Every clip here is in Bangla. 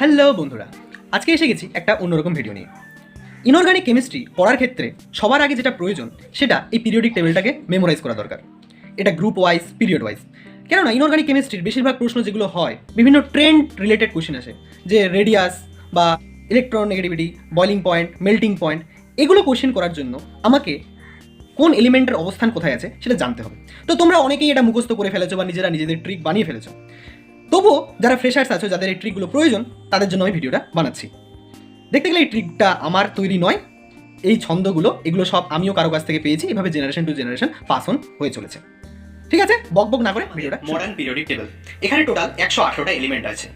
হ্যালো বন্ধুরা, আজকে এসে গেছি একটা অন্যরকম ভিডিও নিয়ে। ইনঅর্গানিক কেমিস্ট্রি পড়ার ক্ষেত্রে সবার আগে যেটা প্রয়োজন, সেটা এই পিরিয়ডিক টেবিলটাকে মেমোরাইজ করা দরকার। এটা গ্রুপ ওয়াইজ পিরিয়ড ওয়াইজ কেননা ইনঅর্গানিক কেমিস্ট্রির বেশিরভাগ প্রশ্ন যেগুলো হয়, বিভিন্ন ট্রেন্ড রিলেটেড কোশ্চেন আসে, যে রেডিয়াস বা electron negativity boiling point melting point এগুলো কোশ্চেন করার জন্য আমাকে কোন এলিমেন্টের অবস্থান কোথায় আছে সেটা জানতে হবে। তো তোমরা অনেকেই এটা মুখস্থ করে ফেলেছো বা নিজেরা নিজেদের ট্রিক বানিয়ে ফেলেছো। তবুও যারা ফ্রেশার্স আছো যাদের এই ট্রিকগুলো প্রয়োজন তাদের জন্য আমি ভিডিওটা বানাচ্ছি। দেখতে গেলে এই ট্রিকটা আমার তৈরি নয় এই ছন্দগুলো এগুলো সব আমিও কারও কাছ থেকে পেয়েছি এভাবে generation to generation pass on হয়ে চলেছে। ঠিক আছে? বক বক না করে ভিডিওটা মডার্ন পিরিয়ডিক টেবিল এখানে টোটাল একশো আঠারোটা এলিমেন্ট আছে।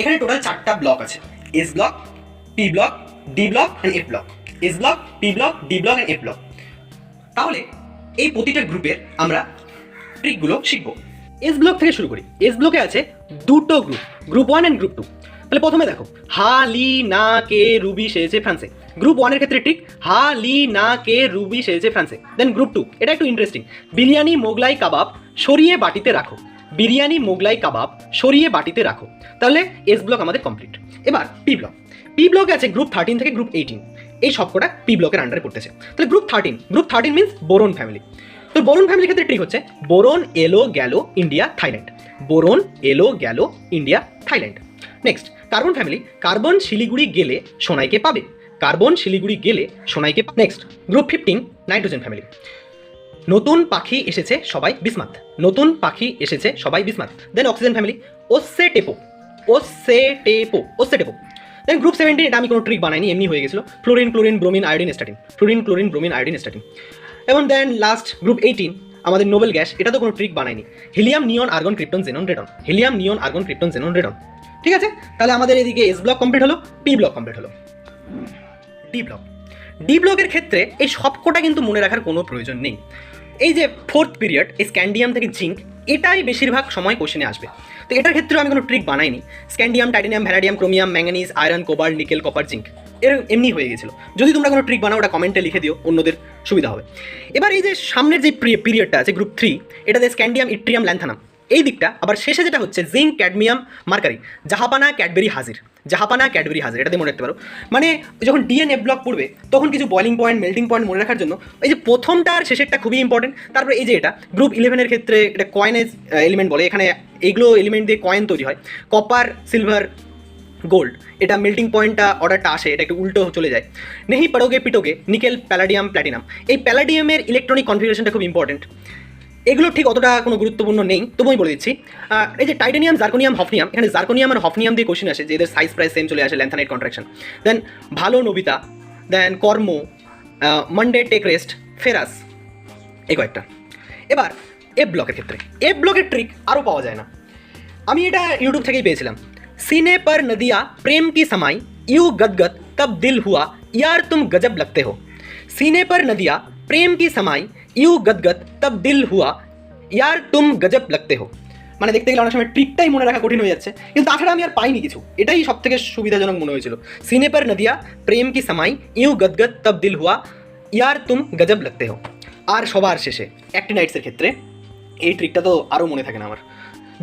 এখানে টোটাল চারটা ব্লক আছে। S block P block D block and F block S block P block D block and F block তাহলে এই প্রতিটা গ্রুপের আমরা ট্রিকগুলো শিখব। এস ব্লক থেকে শুরু করি। এস ব্লকে আছে দুটো group group one and group two তাহলে প্রথমে দেখো, হা, লি, না, কে, রুবি সেজে ফ্রান্সে। গ্রুপ ওয়ানের ক্ষেত্রে ঠিক, হা, লি, না, কে, রুবি সেজে ফ্রান্সে। দেন গ্রুপ টু এটা একটু ইন্টারেস্টিং বিরিয়ানি, মোগলাই, কাবাব, সরিয়ে বাটিতে রাখো। বিরিয়ানি, মোগলাই, কাবাব, সরিয়ে বাটিতে রাখো। তাহলে এস ব্লক আমাদের কমপ্লিট এবার পি ব্লক পি ব্লকে আছে গ্রুপ থার্টিন থেকে গ্রুপ এইটিন এই সবকটা পি ব্লকের আন্ডারে পড়তেছে। তাহলে group thirteen group thirteen means boron family তো বোরন ফ্যামিলির ক্ষেত্রে ট্রিক হচ্ছে। বোরন এলো গেল ইন্ডিয়া থাইল্যান্ড বোরন এলো গেল India Thailand next carbon family carbon Siliguri গেলে সোনাইকে পাবে। কার্বন শিলিগুড়ি গেলে সোনাইকে next group fifteen nitrogen family নতুন পাখি এসেছে সবাই বিসমাত। নতুন পাখি এসেছে সবাই বিসমাত। দেন অক্সিজেন ফ্যামিলি ওসে টেপো ওসে টেপো ওসে টেপো দেন গ্রুপ সেভেন্টিন এটা আমি কোনো ট্রিক বানাইনি, এমনি হয়ে গেছিল। Fluorine chlorine bromine iodine astatine fluorine chlorine bromine iodine astatine এবং দেন লাস্ট গ্রুপ এইটিন আমাদের নোবেল গ্যাস এটা তো কোনো trick বানায়নি। Helium neon argon krypton xenon radon helium neon argon krypton xenon radon ঠিক আছে? তাহলে আমাদের এদিকে এস ব্লক কমপ্লিট হলো পি ব্লক কমপ্লিট হলো। ডি ব্লক ডি ব্লকের ক্ষেত্রে এই সবকটা কিন্তু মনে রাখার কোনো প্রয়োজন নেই। এই যে ফোর্থ পিরিয়ড এই স্ক্যান্ডিয়াম থেকে জিঙ্ক এটাই বেশিরভাগ সময় কোশ্চেনে আসবে। তো এটার ক্ষেত্রেও আমি কোনো ট্রিক বানাইনি। Scandium titanium vanadium chromium manganese iron cobalt nickel copper zinc এর এমনি হয়ে গেছিল। যদি তোমরা কোনো ট্রিক বানাও, ওটা কমেন্টে লিখে দিও, অন্যদের সুবিধা হবে। এবার এই যে সামনের যে পিরিয়ডটা আছে গ্রুপ থ্রি এটা এটাতে স্ক্যান্ডিয়াম ইট্রিয়াম ল্যান্থানাম এই দিকটা, আবার শেষে যেটা হচ্ছে জিঙ্ক ক্যাডমিয়াম মার্কারি জাহাপানা ক্যাডবেরি হাজির জাহাপানা ক্যাডবেরি হাজির এটাতে মনে রাখতে পারো। মানে যখন ডিএনএ ব্লক পড়বে, তখন কিছু বয়লিং পয়েন্ট মেল্টিং পয়েন্ট মনে রাখার জন্য, এই যে প্রথমটা আর শেষেরটা খুবই ইম্পর্টেন্ট তারপরে এই যে এটা গ্রুপ ইলেভেনের ক্ষেত্রে এটা কয়েনেজ এলিমেন্ট বলে, এখানে এইগুলো এলিমেন্ট দিয়ে কয়েন তৈরি হয়। কপার সিলভার গোল্ড এটা মেল্টিং পয়েন্টটা অর্ডারটা আসে, এটা একটু উল্টো চলে যায়। নেহি পড়োগে, পিটোগে নিকেল প্যালাডিয়াম প্ল্যাটিনাম এই প্যালাডিয়ামের ইলেকট্রনিক কনফিগারেশনটা খুব ইম্পর্টেন্ট এগুলো ঠিক অতটা কোনো গুরুত্বপূর্ণ নেই তবু আমি বলে দিচ্ছি। এই যে টাইটানিয়াম জার্কোনিয়াম হফনিয়াম এখানে জার্কোনিয়াম আর হফনিয়াম দিয়ে কোশ্চেন আসে যে এদের সাইজ প্রাইস সেম চলে আসে ল্যান্থানাইট কন্ট্রাকশন দেন ভালো নবিতা দেন কর্ম মানডে টেক রেস্ট ফেরাস, এই কয়েকটা। এবার এফ ব্লকের ক্ষেত্রে। এফ ব্লকের ট্রিক আরও পাওয়া যায় না। আমি এটা ইউটিউব থেকেই পেয়েছিলাম। सीने पर नदिया प्रेम की समाई यू गदगद तब दिल हुआ यार तुम गजब लगते हो सीने पर नदिया प्रेम की समाई यू गदगद तब दिल हुआ यार तुम गजब लगते हो মানে দেখতে গেলে অনেক সময় ট্রিকটাই মনে রাখা কঠিন হয়ে যাচ্ছে কিন্তু তাছাড়া আমি আর পাইনি কিছু এটাই সব থেকে সুবিধাজনক মনে হয়েছিল সিনে पर নদিয়া প্রেম কি সামাই ইউ গদগদ তব দিল হুয়া ইয়ার তুম গজব লাগতে হো আর সবার শেষে অ্যাক্টিনাইটসের ক্ষেত্রে এই ট্রিকটা তো আরও মনে থাকে না আমার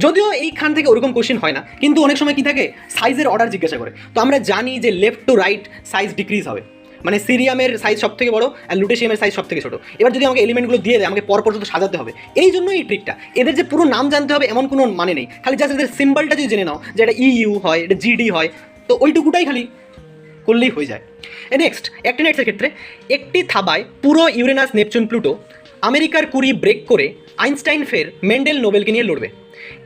যদিও এইখান থেকে ওরকম কোশ্চেন হয় না, কিন্তু অনেক সময় কি থাকে? সাইজের অর্ডার জিজ্ঞাসা করে। তো আমরা জানি যে left to right size decrease হবে। মানে সিরিয়ামের সাইজ সব থেকে বড় আর লুটেশিয়ামের সাইজ সব থেকে ছোটো। এবার যদি আমাকে এলিমেন্টগুলো দিয়ে দেয়, আমাকে পরপর শুধু সাজাতে হবে, এই জন্য এই ট্রিকটা এদের যে পুরো নাম জানতে হবে, এমন কোনো মানে নেই। খালি জাস্ট এদের সিম্বলটা যদি জেনে নাও, যে এটা ইউ হয়, এটা জিডি হয়, তো ওইটুকুটাই খালি করলেই হয়ে যায়। নেক্সট অ্যাক্টিনাইটসের ক্ষেত্রে, একটি থাবায় পুরো ইউরেনাস নেপচুন প্লুটো আমেরিকার কুড়ি ব্রেক করে আইনস্টাইন ফের মেন্ডেল নোবেলকে নিয়ে লড়বে।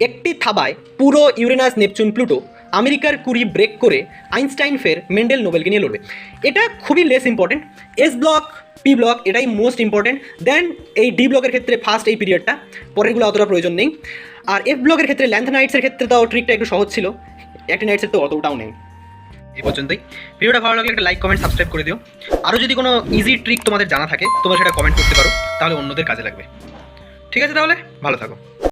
একটি থাবায় পুরো ইউরেনাস নেপচুন প্লুটো আমেরিকার কুড়ি ব্রেক করে আইনস্টাইন ফের মেন্ডেল নোবেলকে নিয়ে লড়বে। এটা খুবই less important S block P block এটাই মোস্ট ইম্পর্টেন্ট দেন এই ডি ব্লকের ক্ষেত্রে ফার্স্ট এই পিরিয়ডটা পরেরগুলো অতটা প্রয়োজন নেই। আর এফ ব্লকের ক্ষেত্রে ল্যান্থনাইটসের ক্ষেত্রে তাও ট্রিকটা একটু সহজ ছিল অ্যাক্টিনাইটসের তো অতটাও নেই। এই পর্যন্তই। ভিডিওটা ভালো লাগলে একটা লাইক কমেন্ট সাবস্ক্রাইব করে দিও। আরও যদি কোনো ইজি ট্রিক তোমাদের জানা থাকে, তোমরা সেটা কমেন্ট করতে পারো, তাহলে অন্যদের কাজে লাগবে। ঠিক আছে তাহলে? ভালো থাকো।